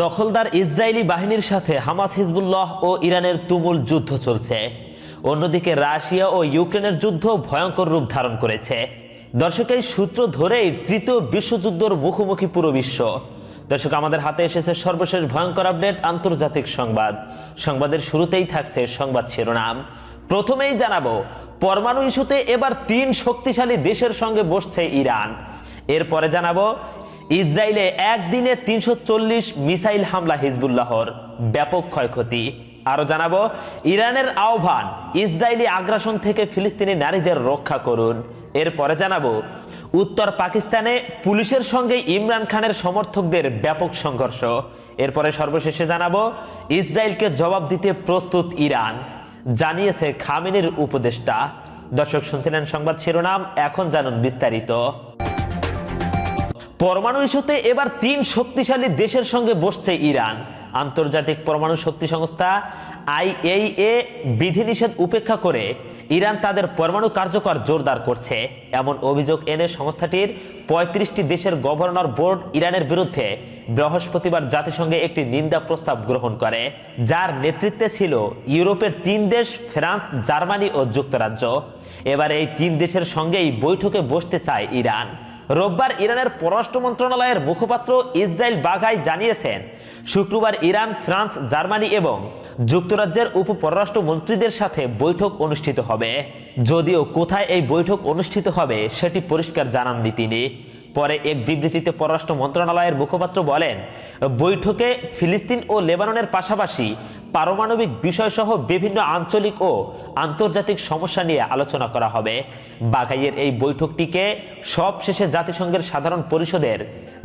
দখলদার ইসরায়েলি বাহিনীর সাথে হামাস, হিজবুল্লাহ ও ইরানের তুমুল যুদ্ধ চলছে। অন্যদিকে রাশিয়া ও ইউক্রেনের যুদ্ধ ভয়ঙ্কর রূপ ধারণ করেছে। দর্শক, এই সূত্র ধরেই তৃতীয় বিশ্বযুদ্ধের মুখোমুখি পুরো বিশ্ব। দর্শক, আমাদের হাতে এসেছে সর্বশেষ ভয়ঙ্কর আপডেট, আন্তর্জাতিক সংবাদ। সংবাদের শুরুতেই থাকছে সংবাদ শিরোনাম। প্রথমেই জানাব, পরমাণু ইস্যুতে এবার তিন শক্তিশালী দেশের সঙ্গে বসছে ইরান। এরপরে জানাব ইসরায়েলে একদিনে তিনশো চল্লিশ মিসাইল হামলা হিজবুল্লাহর ব্যাপক ক্ষয়ক্ষতি। আরও জানাব, ইরানের আহ্বান, ইসরায়েলি আগ্রাসন থেকে ফিলিস্তিনি নারীদের রক্ষা করুন। এরপরে জানাব, উত্তর পাকিস্তানে পুলিশের সঙ্গে ইমরান খানের সমর্থকদের ব্যাপক সংঘর্ষ। এরপরে সর্বশেষে জানাব, ইসরায়েলকে জবাব দিতে প্রস্তুত ইরান, জানিয়েছে খামেনের উপদেষ্টা। দর্শক শুনছিলেন সংবাদ শিরোনাম, এখন জানুন বিস্তারিত। পরমাণু ইস্যুতে এবার তিন শক্তিশালী দেশের সঙ্গে বসছে ইরান। আন্তর্জাতিক পরমাণু শক্তি সংস্থা আইএইএ বিধিনিষেধ উপেক্ষা করে ইরান তাদের পরমাণু কার্যকর জোরদার করছে। এমন অভিযোগ এনে সংস্থাটির পঁয়ত্রিশটি দেশের গভর্নর বোর্ড ইরানের বিরুদ্ধে বৃহস্পতিবার জাতিসংঘে একটি নিন্দা প্রস্তাব গ্রহণ করে, যার নেতৃত্বে ছিল ইউরোপের তিন দেশ, ফ্রান্স, জার্মানি ও যুক্তরাজ্য। এবার এই তিন দেশের সঙ্গেই বৈঠকে বসতে চায় ইরান। রোববার ইরানের পররাষ্ট্র মন্ত্রণালয়ের মুখপাত্র ইসরায়েল বাঘাই জানিয়েছেন, শুক্রবার ইরান, ফ্রান্স, জার্মানি এবং যুক্তরাজ্যের উপ পররাষ্ট্র মন্ত্রীদের সাথে বৈঠক অনুষ্ঠিত হবে। যদিও কোথায় এই বৈঠক অনুষ্ঠিত হবে সেটি পরিষ্কার জানাননি তিনি। পরে এক বিবৃতিতে পররাষ্ট্র মন্ত্রণালয়ের মুখপাত্র বলেন, বৈঠকে ফিলিস্তিন ও লেবাননের পাশাপাশি পারমাণবিক বিষয়সহ বিভিন্ন আঞ্চলিক ও আন্তর্জাতিক সমস্যা নিয়ে আলোচনা করা হবে। বাঘাইয়ের এই বৈঠকটিকে সবশেষে জাতিসংঘের সাধারণ পরিষদের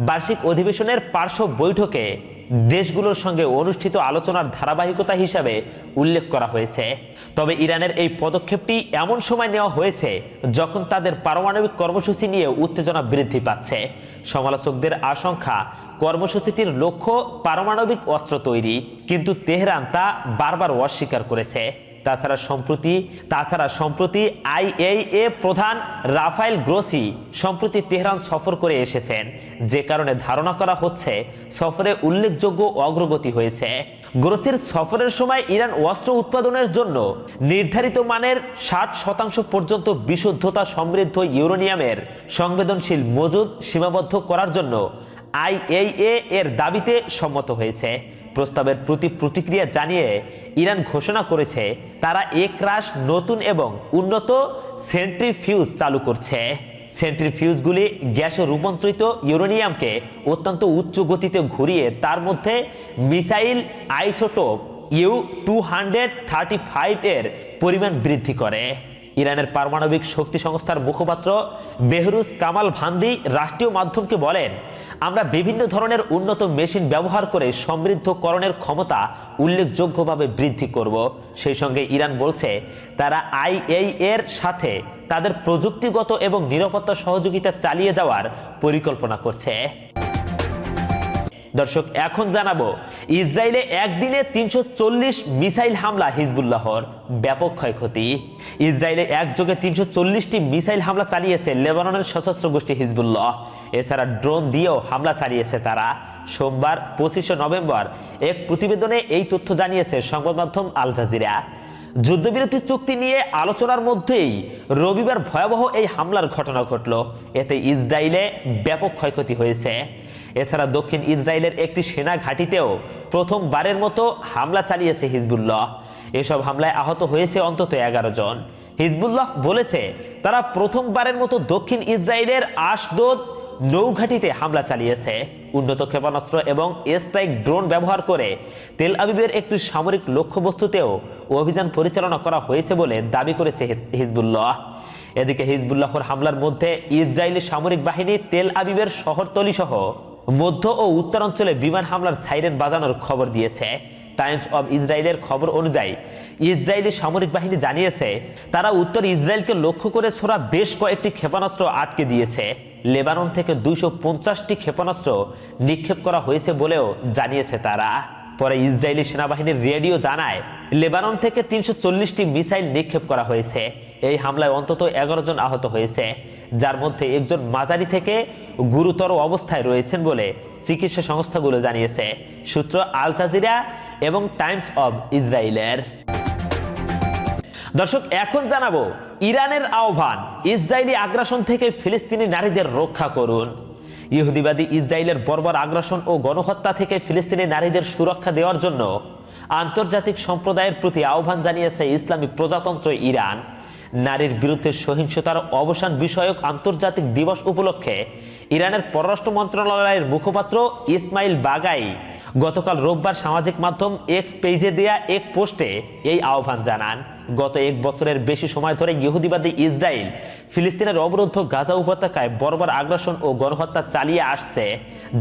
বার্ষিক অধিবেশনের পার্শ্ব বৈঠকে দেশগুলোর সঙ্গে অনুষ্ঠিত আলোচনার ধারাবাহিকতা হিসাবে উল্লেখ করা হয়েছে। তবে ইরানের এই পদক্ষেপটি এমন সময় নেওয়া হয়েছে যখন তাদের পারমাণবিক কর্মসূচি নিয়ে উত্তেজনা বৃদ্ধি পাচ্ছে। সমালোচকদের আশঙ্কা, কর্মসূচিটির লক্ষ্য পারমাণবিক অস্ত্র তৈরি, কিন্তু তেহরান তা বারবার অস্বীকার করেছে। তাছাড়া সম্প্রতি তাছাড়া সম্প্রতি আইএইএ প্রধান রাফায়েল গ্রোসি সম্প্রতি তেহরান সফর করে এসেছেন। যে কারণে ধারণা করা হচ্ছে সফরে উল্লেখযোগ্য অগ্রগতি হয়েছে। গ্রোসির সফরের সময় ইরান অস্ত্র উৎপাদনের জন্য নির্ধারিত মানের ষাট শতাংশ পর্যন্ত বিশুদ্ধতা সমৃদ্ধ ইউরোনিয়ামের সংবেদনশীল মজুদ সীমাবদ্ধ করার জন্য আইএইএ এর দাবিতে সম্মত হয়েছে। প্রস্তাবের প্রতি প্রতিক্রিয়া জানিয়ে ইরান ঘোষণা করেছে, তারা একরাশ নতুন এবং উন্নত সেন্ট্রিফিউজ চালু করছে। সেন্ট্রিফিউজগুলি গ্যাসে রূপান্তরিত ইউরেনিয়ামকে অত্যন্ত উচ্চ গতিতে ঘুরিয়ে তার মধ্যে missile isotope U two hundred thirty five এর পরিমাণ বৃদ্ধি করে। ইরানের পারমাণবিক শক্তি সংস্থার মুখপাত্র বেহরুজ কামাল ভান্দি রাষ্ট্রীয় মাধ্যমকে বলেন, আমরা বিভিন্ন ধরনের উন্নত মেশিন ব্যবহার করে সমৃদ্ধকরণের ক্ষমতা উল্লেখযোগ্যভাবে বৃদ্ধি করব। সেই সঙ্গে ইরান বলছে, তারা আইএই এর সাথে তাদের প্রযুক্তিগত এবং নিরাপত্তা সহযোগিতা চালিয়ে যাওয়ার পরিকল্পনা করছে। দর্শক, এখন জানাব, ইসরায়েলে একদিনে তিনশো চল্লিশ মিসাইল হামলা হিজবুল্লাহর ব্যাপক ক্ষয়ক্ষতি। ইসরায়েলে একযোগে তিনশো চল্লিশটি মিসাইল হামলা চালিয়েছে লেবাননের সশস্ত্র গোষ্ঠী হিজবুল্লাহ। এছাড়া ড্রোন দিয়েও হামলা চালিয়েছে তারা। সোমবার পঁচিশে নভেম্বর এক প্রতিবেদনে এই তথ্য জানিয়েছে সংবাদ মাধ্যম আল জাজিরা। যুদ্ধবিরতি চুক্তি নিয়ে আলোচনার মধ্যেই রবিবার ভয়াবহ এই হামলার ঘটনা ঘটল। এতে ইসরায়েলে ব্যাপক ক্ষয়ক্ষতি হয়েছে। এছাড়া দক্ষিণ ইসরায়েলের একটি সেনা ঘাঁটিতেও প্রথমবারের মতো হামলা চালিয়েছে হিজবুল্লাহ। এসব হামলায় আহত হয়েছে অন্তত এগারো জন। হিজবুল্লাহ বলেছে, তারা প্রথমবারের মতো দক্ষিণ ইসরায়েলের আশদোদ নৌঘাটিতে হামলা চালিয়েছে। উন্নত ক্ষেপণাস্ত্র এবং স্ট্রাইক ড্রোন ব্যবহার করে তেল আবিবের একটি সামরিক লক্ষ্যবস্তুতেও অভিযান পরিচালনা করা হয়েছে বলে দাবি করেছে হিজবুল্লাহ। এদিকে হিজবুল্লাহর হামলার মধ্যে ইসরায়েলি সামরিক বাহিনী তেল আবিবের শহরতলি সহ মধ্য ও উত্তরাঞ্চলে বিমান হামলার সাইরেন বাজানোর খবর দিয়েছে। টাইমস অব ইসরায়েলের খবর অনুযায়ী, ইসরায়েলি সামরিক বাহিনী জানিয়েছে, তারা উত্তর ইসরায়েলকে লক্ষ্য করে ছোড়া বেশ কয়েকটি ক্ষেপণাস্ত্র আটকে দিয়েছে। লেবানন থেকে দুইশো পঞ্চাশটি ক্ষেপণাস্ত্র নিক্ষেপ করা হয়েছে বলেও জানিয়েছে তারা। পরে ইসরায়েলি সেনাবাহিনীর রেডিও জানায়, লেবানন থেকে তিনশো চল্লিশটি মিসাইল নিক্ষেপ করা হয়েছে। এই হামলায় অন্তত এগারো জন আহত হয়েছে, যার মধ্যে একজন মাঝারি থেকে গুরুতর অবস্থায় রয়েছেন বলে চিকিৎসা সংস্থাগুলো জানিয়েছে। সূত্র আল জাজিরা এবং টাইমস অব ইসরায়েলের। দর্শক, এখন জানাব, ইরানের আহ্বান, ইসরায়েলি আগ্রাসন থেকে ফিলিস্তিনি নারীদের রক্ষা করুন। ইহুদিবাদী ইসরায়েলের বর্বর আগ্রাসন ও গণহত্যা থেকে ফিলিস্তিনি নারীদের সুরক্ষা দেওয়ার জন্য আন্তর্জাতিক সম্প্রদায়ের প্রতি আহ্বান জানিয়েছে ইসলামী প্রজাতন্ত্র ইরান। নারীর বিরুদ্ধে সহিংসতার অবসান বিষয়ক আন্তর্জাতিক দিবস উপলক্ষে ইরানের পররাষ্ট্র মন্ত্রণালয়ের মুখপাত্র ইসমাইল বাগাই গতকাল রোববার সামাজিক মাধ্যম এক্স পেজে দেয়া এক পোস্টে এই আহ্বান জানান। গত এক বছরের বেশি সময় ধরে ইহুদিবাদী ইসরায়েল ফিলিস্তিনের অবরুদ্ধ গাজা উপত্যকায় বর্বর আগ্রাসন ও গণহত্যা চালিয়ে আসছে,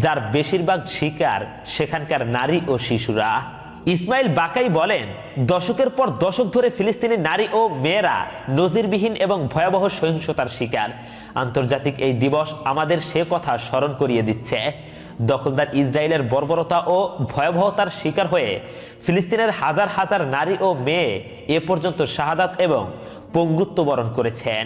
যার বেশিরভাগ শিকার সেখানকার নারী ও শিশুরা। ইসমাইল বাকাই বলেন, দশকের পর দশক ধরে ফিলিস্তিনি নারী ও মেয়েরা নজিরবিহীন এবং ভয়াবহ সহিংসতার শিকার। আন্তর্জাতিক এই দিবস আমাদের সে কথা স্মরণ করিয়ে দিচ্ছে। দখলদার ইসরায়েলের বর্বরতা ও ভয়াবহতার শিকার হয়ে ফিলিস্তিনের হাজার হাজার নারী ও মেয়ে এ পর্যন্ত শাহাদাত এবং পঙ্গুত্ব বরণ করেছেন।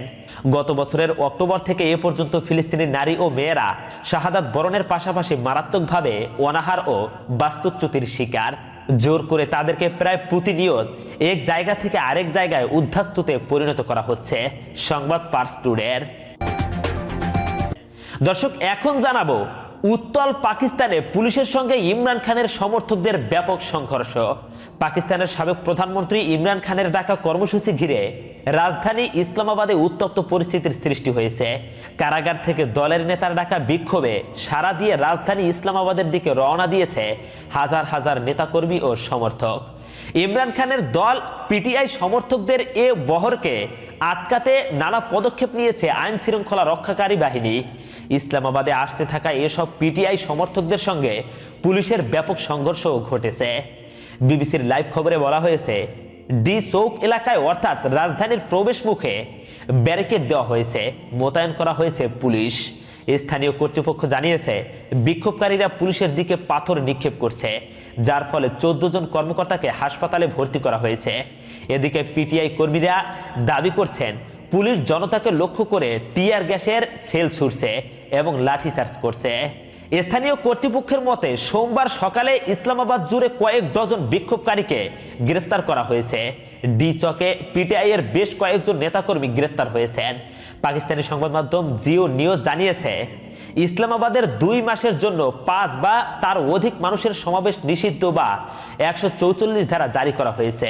গত বছরের অক্টোবর থেকে এ পর্যন্ত ফিলিস্তিনি নারী ও মেয়েরা শাহাদাত বরণের পাশাপাশি মারাত্মকভাবে অনাহার ও বাস্তুচ্যুতির শিকার। জোর করে তাদেরকে প্রায় প্রতিনিয়ত এক জায়গা থেকে আরেক জায়গায় উদ্ধাস্তুতে পরিণত করা হচ্ছে, সংবাদ পার্স টুডের। দর্শক, এখন জানাব উত্তল পাকিস্তানে পুলিশের সঙ্গে ইমরান খানের সমর্থকদের ব্যাপক সংঘর্ষ। পাকিস্তানের সাবেক প্রধানমন্ত্রী ইমরান খানের ডাকা কর্মসূচি ঘিরে রাজধানী ইসলামাবাদে উত্তপ্ত পরিস্থিতির সৃষ্টি হয়েছে। কারাগার থেকে দলের নেতার ডাকা বিক্ষোভে সারা দিয়ে রাজধানী ইসলামাবাদের দিকে রওনা দিয়েছে হাজার হাজার নেতাকর্মী ও সমর্থক। ইমরান খানের দল, পিটিআই সমর্থকদের এ বহরকে আটকাতে নানা পদক্ষেপ নিয়েছে আইন শৃঙ্খলা রক্ষাকারী বাহিনী। ইসলামাবাদে আসতে থাকা এসব পিটিআই সমর্থকদের সঙ্গে পুলিশের ব্যাপক সংঘর্ষও ঘটেছে। বিবিসির লাইভ খবরে বলা হয়েছে, ডি চৌক এলাকায় অর্থাৎ রাজধানীর প্রবেশ মুখে ব্যারিকেড দেওয়া হয়েছে, মোতায়েন করা হয়েছে পুলিশ। স্থানীয় কর্তৃপক্ষ জানিয়েছে, বিক্ষোভকারীরা পুলিশের দিকে পাথর নিক্ষেপ করছে, যার ফলে চোদ্দ জন কর্মকর্তাকে হাসপাতালে ভর্তি করা হয়েছে। এদিকে পিটিআই কর্মীরা দাবি করছেন, পুলিশ জনতাকে লক্ষ্য করে টিয়ার গ্যাসের সেল ছুটছে এবং লাঠিচার্জ করছে। স্থানীয় কর্তৃপক্ষের মতে, সোমবার সকালে ইসলামাবাদ জুড়ে কয়েক ডজন বিক্ষোভকারীকে গ্রেফতার করা হয়েছে। ডি চকে পিটিআই এর বেশ কয়েকজন নেতাকর্মী গ্রেফতার হয়েছেন। পাকিস্তানি সংবাদ মাধ্যম জিও নিউজ জানিয়েছে, ইসলামাবাদের দুই মাসের জন্য পাঁচ বা তার অধিক মানুষের সমাবেশ নিষিদ্ধ বা একশো ধারা জারি করা হয়েছে।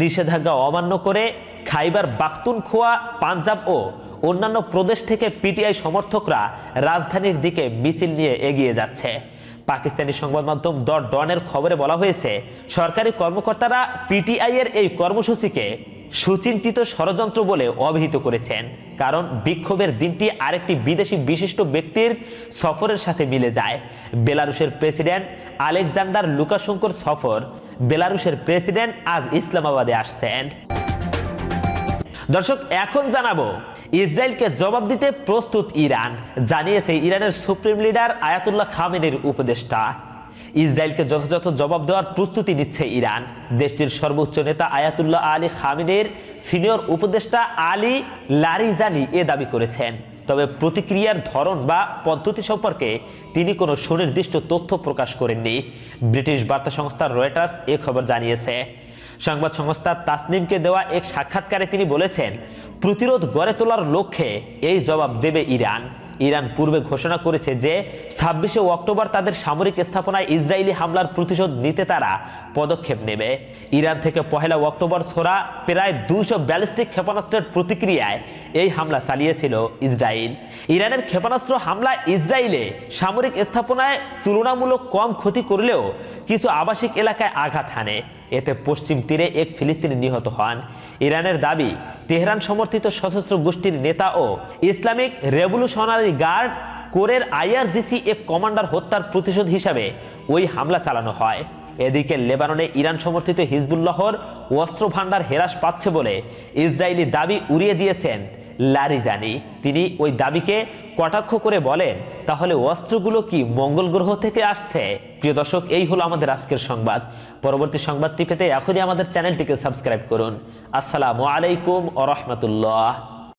নিষেধাজ্ঞা অমান্য করে খাইবার বাখতুনখোয়া, পাঞ্জাব ও অন্যান্য প্রদেশ থেকে পিটিআই সমর্থকরা রাজধানীর দিকে মিছিল নিয়ে এগিয়ে যাচ্ছে। পাকিস্তানি সংবাদ মাধ্যম দ ডনের খবরে বলা হয়েছে, সরকারি কর্মকর্তারা পিটিআই এর এই কর্মসূচিকে সুচিন্তিত ষড়যন্ত্র বলে অভিহিত করেছেন। কারণ বিক্ষোভের দিনটি আরেকটি বিদেশি বিশিষ্ট ব্যক্তির সফরের সাথে মিলে যায়। বেলারুশের প্রেসিডেন্ট আলেকজান্ডার লুকাশঙ্কর সফর বেলারুশের প্রেসিডেন্ট আজ ইসলামাবাদে আসছেন। দর্শক, এখন জানাব ইসরায়েলকে জবাব দিতে প্রস্তুত ইরান, জানিয়েছে ইরানের সুপ্রিম লিডার আয়াতুল্লাহ খামেনের উপদেষ্টা। ইসরায়েলকে যথাযথ জবাব দেওয়ার প্রস্তুতি নিচ্ছে ইরান। দেশটির সর্বোচ্চ নেতা আয়াতুল্লাহ আলী খামিনের সিনিয়র উপদেষ্টা আলী লারিজানি এ দাবি করেছেন। তবে প্রতিক্রিয়ার ধরন বা পদ্ধতি সম্পর্কে তিনি কোনো সুনির্দিষ্ট তথ্য প্রকাশ করেননি। ব্রিটিশ বার্তা সংস্থা রয়টার্স এ খবর জানিয়েছে। সংবাদ সংস্থা তাসনিমকে দেওয়া এক সাক্ষাৎকারে তিনি বলেছেন প্রতিরোধ গড়ে তোলার লক্ষ্যে এই জবাব দেবে ইরান। ইরান পূর্বে ঘোষণা করেছে যে, ছাব্বিশে অক্টোবর তাদের সামরিক স্থাপনায় ইসরায়েলি হামলার প্রতিশোধ নিতে তারা পদক্ষেপ নেবে। ইরান থেকে পহেলা অক্টোবর ছোড়া প্রায় দুইশো ব্যালিস্টিক ক্ষেপণাস্ত্রের প্রতিক্রিয়ায় এই হামলা চালিয়েছিল ইসরায়েল। ইরানের ক্ষেপণাস্ত্র হামলা ইসরায়েলে সামরিক স্থাপনায় তুলনামূলক কম ক্ষতি করলেও কিছু আবাসিক এলাকায় আঘাত হানে। এতে পশ্চিম তীরে এক ফিলিস্তিনি নিহত হন। ইরানের দাবি, তেহরান সমর্থিত সশস্ত্র গোষ্ঠীর নেতা ও ইসলামিক রেভলিউশনারি গার্ড কোরের আইআরজিসি এক কমান্ডার হত্যার প্রতিশোধ হিসাবে ওই হামলা চালানো হয়। এদিকে লেবাননে ইরান সমর্থিত হিজবুল্লাহর অস্ত্র ভাণ্ডার হ্রাস পাচ্ছে বলে ইসরায়েলি দাবি উড়িয়ে দিয়েছেন লারিজানি তিনি ওই দাবিকে কটাক্ষ করে বলেন, তাহলে অস্ত্রগুলো কি মঙ্গল গ্রহ থেকে আসছে? প্রিয় দর্শক, এই হলো আমাদের আজকের সংবাদ। পরবর্তী সংবাদটি পেতে এখনই আমাদের চ্যানেলটিকে সাবস্ক্রাইব করুন। আসসালামু আলাইকুম ও রহমতুল্লাহ।